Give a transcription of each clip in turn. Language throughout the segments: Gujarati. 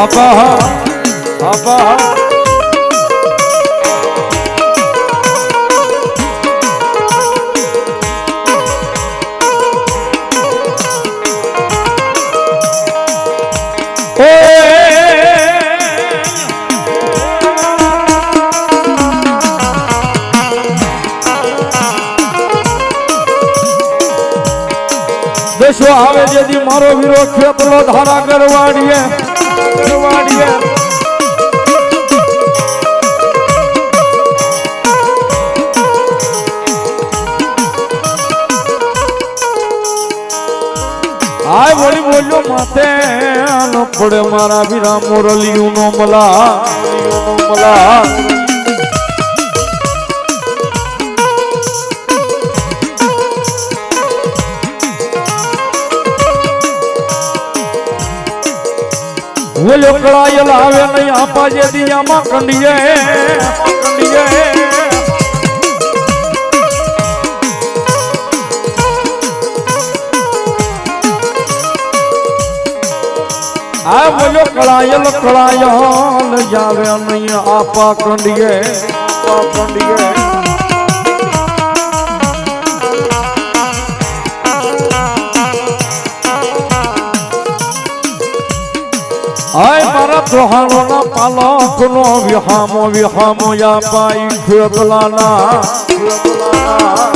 આપા આપા દેશો આવે જેથી મારો વીરો ખેતલો ધારા કરવાડીએ કરવાડીએ આય બોલી બોલ્યો, માથે પડે મારા વીરા મોરલીયું નો મલા મલા. ઓલો કળાય લાવે નહીં આપા જે દિયામાં કંડીએ કંડીએ આ બોલો કળાયલ કળાયલ જાવે નહીં આપા કંડીએ આપા કંડીએ આય મારા ત્રોહાણો ના પાલક નો વિહામો વિહામો યા પાઈ ખેતલાના ખેતલાના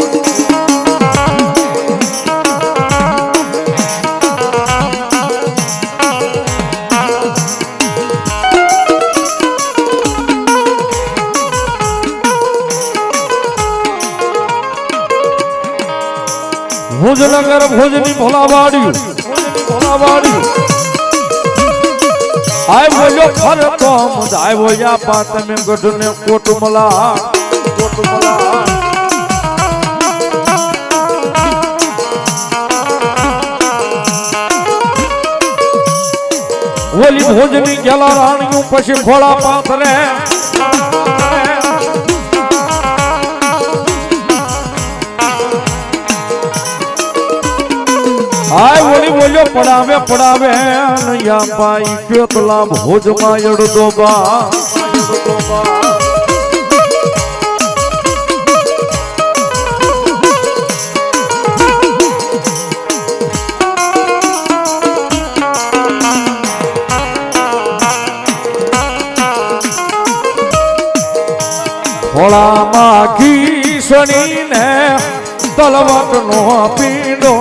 ભુજનગર ભુજની ભોલાવાડી ભુજની ભોલાવાડી આય બોલ્યો ફર તો મદ આય બોલ્યા પા તમે ગઢને કોટમલા કોટમલા ઓલી ભોજની ગેલા રાણીઓ પછી ખોળા પાથરે. આય બોલ્યો પડાવે પડાવે નૈયા પાઈ કેટલા ભોજમાં અડધો બા અડધો બા ખોળામાં ઘીસણીને તલવટ નો પીડો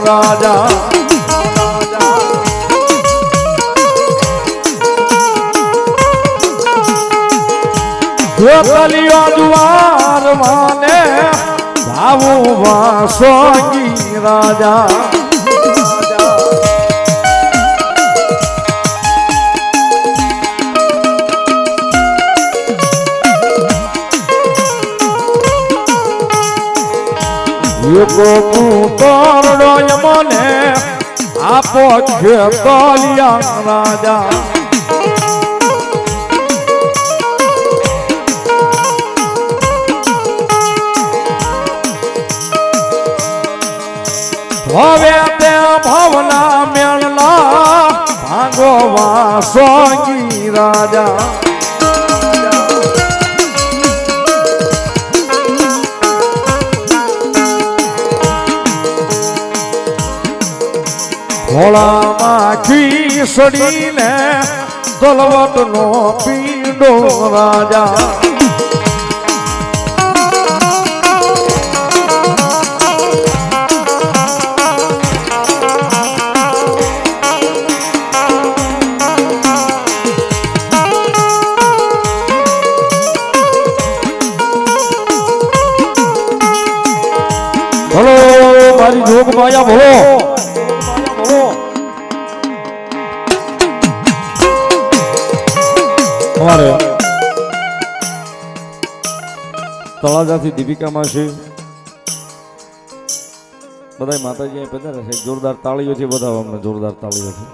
રાજા. ગોતલિયો જુવાર માને ભાવું વાસોગી રાજા. એકો કૂતરડો મને આપો ખેતલિયા રાજા. હવે તે ભવના મેળના ભાગો વાસોગી રાજા. ભોળામાં ખીસડીને દલવત નો પીડો રાજા. માયા ભલો અમારે તળાજાથી દીપિકા માસી. બધા માતાજી અહીં પધારે છે જોરદાર તાળીઓથી બધા અમને જોરદાર તાળીઓથી.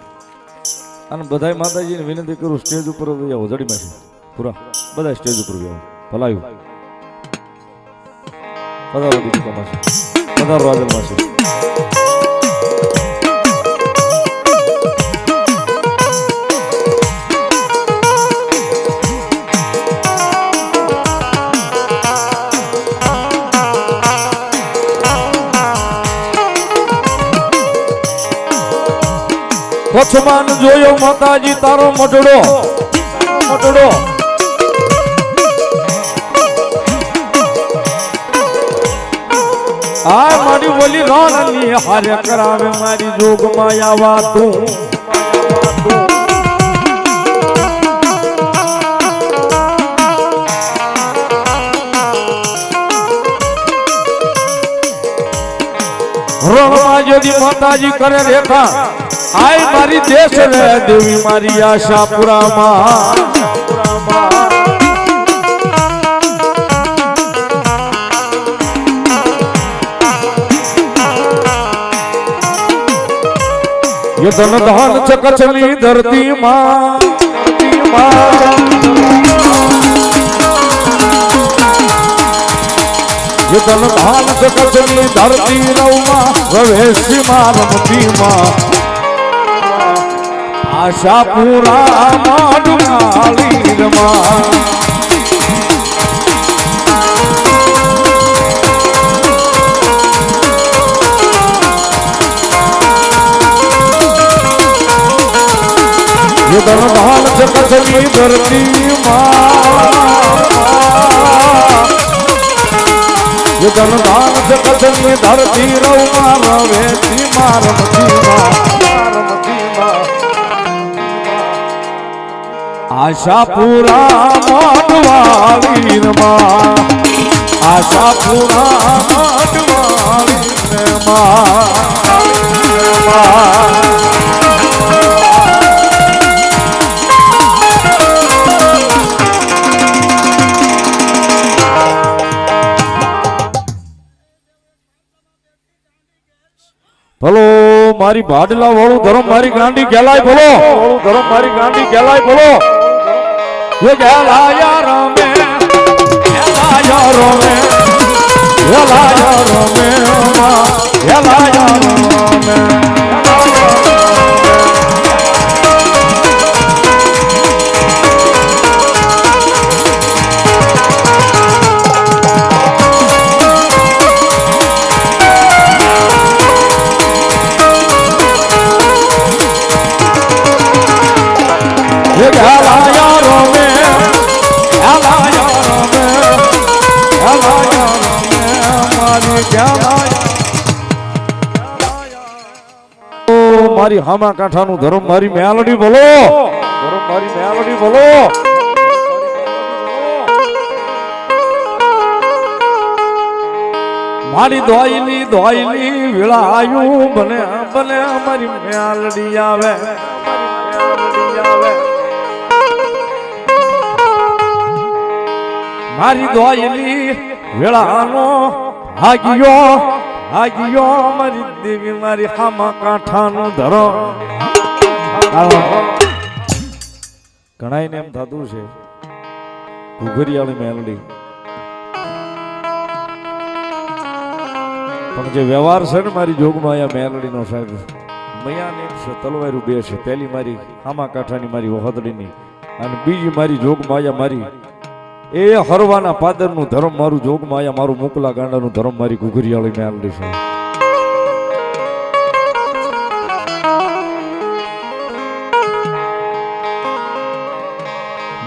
અને બધાય માતાજીને વિનંતી કરું સ્ટેજ ઉપર આવો જડીમાં છે પૂરા. બધા સ્ટેજ ઉપર આવો. ભલાયું. પધારો દીપિકા માસી. નો રોજ મળશે કચ્છમાન જોયો માતાજી તારો મઢડો. મઢડો. આ મારી બોલી રાણની હારે કરાવે મારી જોગમાં આવા તું રણમાં যদি માતાજી કરે રેખા. આય મારી દેશ રે દેવી મારી આશા પુરામાં. ધન ધન છે કચ્છની ધરતી માં ધન ધન છે કચ્છની ધરતી રવમાં પ્રવેશી માર મુખીમાં આશા પૂરા માં ડુકાળી રમા. ધનભાલ છે કચ્છની ધરતી માં. ધનભાલ છે કચ્છની ધરતી રવમાં રવેતી મારમતીમાં આશાપુરા મોટવા વીરમાં આશાપુરા મારી ભાડલા વાળું ધરમ મારી ગાંડી ગેલાય બોલો ધરમ મારી ગાંડી ગેલાય બોલો એ ગેલાયા રમે ગેલાયા રમે ગેલાયા રમે ગેલાયા રમે. મારી હામા કાંઠાનું ધર્મ, મારી મેલડી બોલો. ધર્મ, મારી મેલડી બોલો. મારી દોઈલી દોઈલી વિળાયું બને બને મારી મેલડી આવે. મારી દોઈલી વેળાનો હાગ્યો હાગ્યો મારી દેવી મારી હામા કાંઠાનું ધરો. ઘણાય ને એમ થતું છે, ઘુઘરિયાળી મેલડી. પણ જે વ્યવહાર છે ને મારી જોગમાં અહીંયા મેલડીનો સાહેબ મૈયાને છે તલવારું બે છે. પહેલી મારી હામા કાંઠાની મારી વહદડીની અને બીજી મારી જોગમાયા મારી એ હરવાના પાદરનું ધર્મ મારું જોગમાયા મારું મોકલા ગાંડાનું ધર્મ મારી ઘુઘરિયાળી મેલડી છે.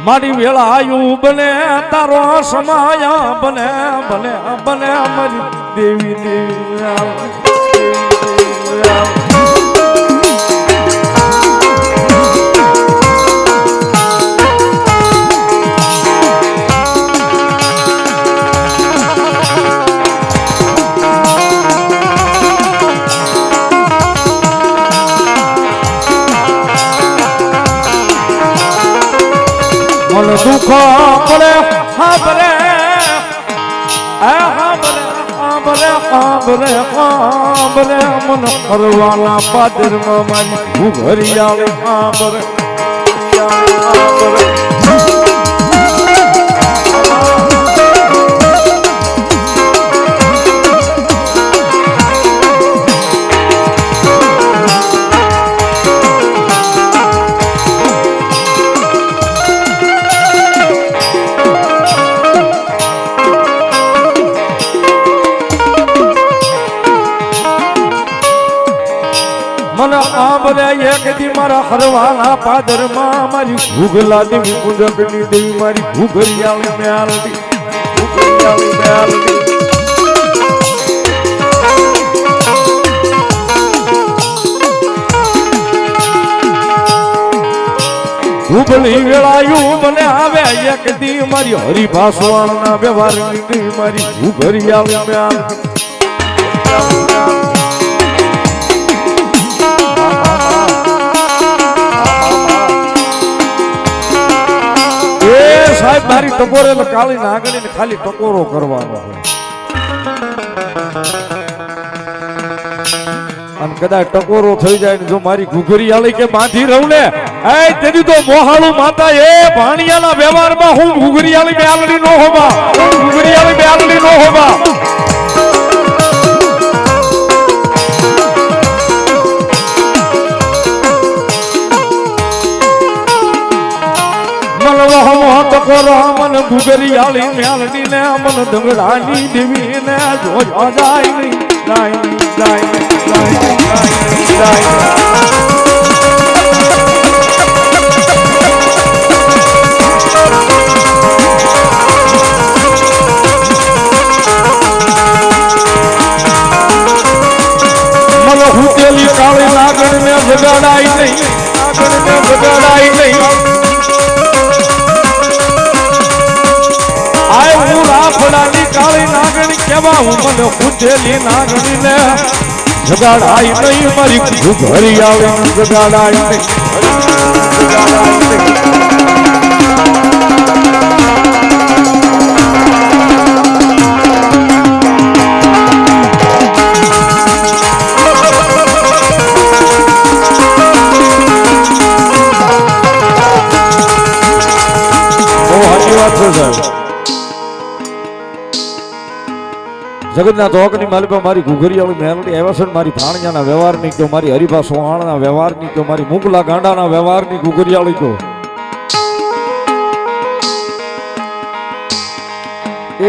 મારી વેળા આયુ બને તારો સમાયા બને બને બને મારી દેવી દેવી, મન દુઃખ પડે હાબરે હાબરે હાબરે હાબરે મન ફરવાના પાદરમાં મારી ઘુઘરી આવે હાબરે હરવાના પાદરમાં મારી ભૂગલા દેવી મુંજકની દેવી મારી ભૂગરિયાળી મ્યાલડી ભૂગરિયાળી મ્યાલડી ઉભલી વેળાયું મને આવે એક દી, મારી હરિભાસવાણ ના વ્યવહારની દી મારી ભૂગરિયાળી મ્યાલડી મારી ટકોરે ને કાળી નાગણી ને ખાલી ટકોરો કરવાનો હોય. અને કદાચ ટકોરો થઈ જાય ને જો મારી ઘુઘરી આલી કે બાંધી રહું ને એ તેની તો મોહાળું માતા એ ભાણિયાના વ્યવહારમાં હું ઘુઘરી આલી બેલડી નો હોવા. હું ઘુઘરી આલી બેલડી નો હોવા. ટકોરો મન આલી મેલડી ને મન દંગડાની દેવી ને જોયા જાય નહીં. જાય જાય જાય જાય કેવા હું મને હુકેલી નાગણી ને જગાડાય નહીં મારી ઘરી આવે જગાડાય નહીં. જગતના તોકની માલિકા મારી ઘુઘરિયાળી મેલડી આવ્યા મારી ભાણિયાના વ્યવહારની કહો, મારી હરિભા સોહાણના વ્યવહારની કહો, મારી મુગલા ગાંડાના વ્યવહારની ઘુઘરિયાળી કહો.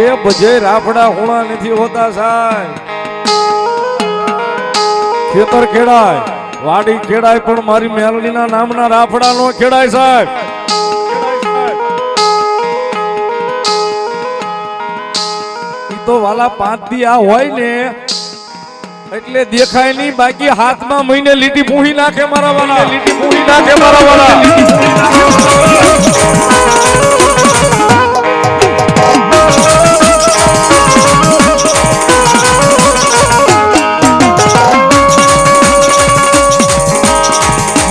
એ બજે રાફડા હોણા નથી હોતા સાહેબ. ખેતર ખેડાય, વાડી ખેડાય પણ મારી મેલડીના નામના રાફડા નો ખેડાય સાહેબ. તો વાલા પાંચ દી આ હોય ને એટલે દેખાય નહીં બાકી હાથમાં મહિને લીટી પૂહી નાખે મારા વાળા લીટી પૂહી નાખે મારા વાળા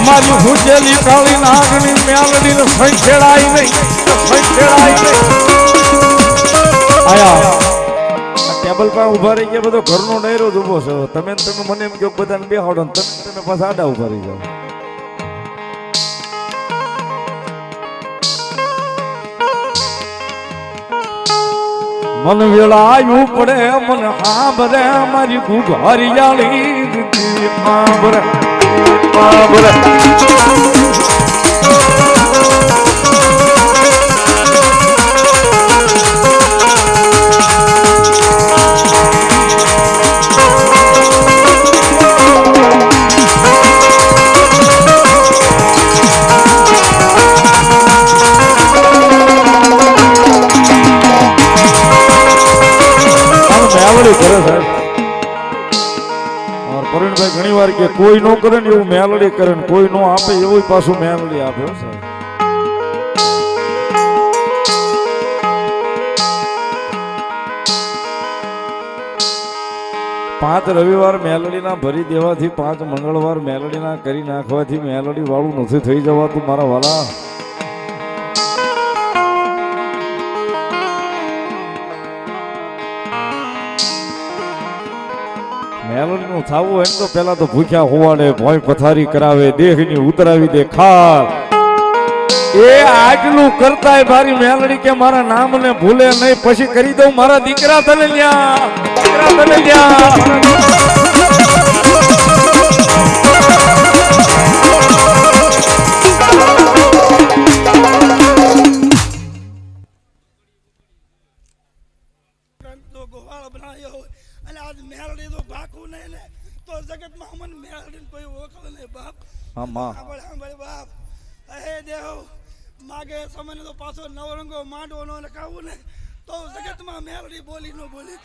મારી ભૂજેલી કાળી નાગની મેલડી ખેડાય નહીં. સઈ ખેડાય નહીં. આયા. ટેબલ પર ઊભા રહી ગયા, બધો ઘરનો નૈરો ઊભો છે. તમે તમે મને એમ કહો બધાને બેહાડો ને તમે તમે પાછા આડા ઊભા રહી જાઓ. મન વેળાયું પડે, મન હાંભરે, મારી ઘુઘરિયાળી દીદી હાંભરે કે કોઈ નો કરે ને એવું મેલડી કરે ને કોઈ નો આપે, એવું પાછું મેલડી આપે પાંચ રવિવાર મેલડીના ભરી દેવાથી પાંચ મંગળવાર મેલડીના કરી નાખવાથી મેલડી વાળું નથી થઈ જવાતું, મારા વાલા. મેલડી નું થવું હોય તો પેલા તો ભૂખ્યા હોવાડે ભોય પથારી કરાવે, દેહની ઉતરાવી દે, ખાલ. એ આટલું કરતાય મારી મેલડી કે મારા નામને ભૂલે નહીં, પછી કરી દઉં મારા દીકરા તને લ્યા દીકરા તને લ્યા જગતમાં અમન મેળડી કોઈ ઓળખ નહીં બાપ સાંભળ સાંભળ બાપ અહે દેવ માગે સમય તો પાછો નવરંગો માંડવો નો લખાવું ને તો જગતમાં મેળવી બોલી નો બોલી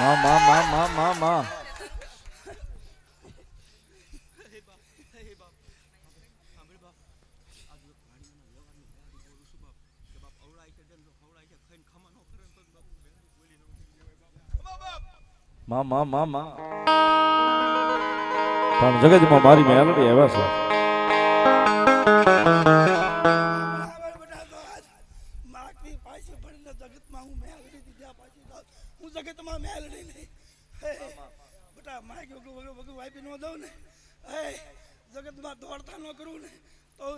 માં માં માં માં માં માં માં માં માં માં પણ જગતમાં મારી મેલડી આવ્યા છે હું જગતમાં મેલડી નહીં બેટા માઇક વગર વગર વાઈપી ન દઉં ને જગતમાં દોડતા ન કરું ને તો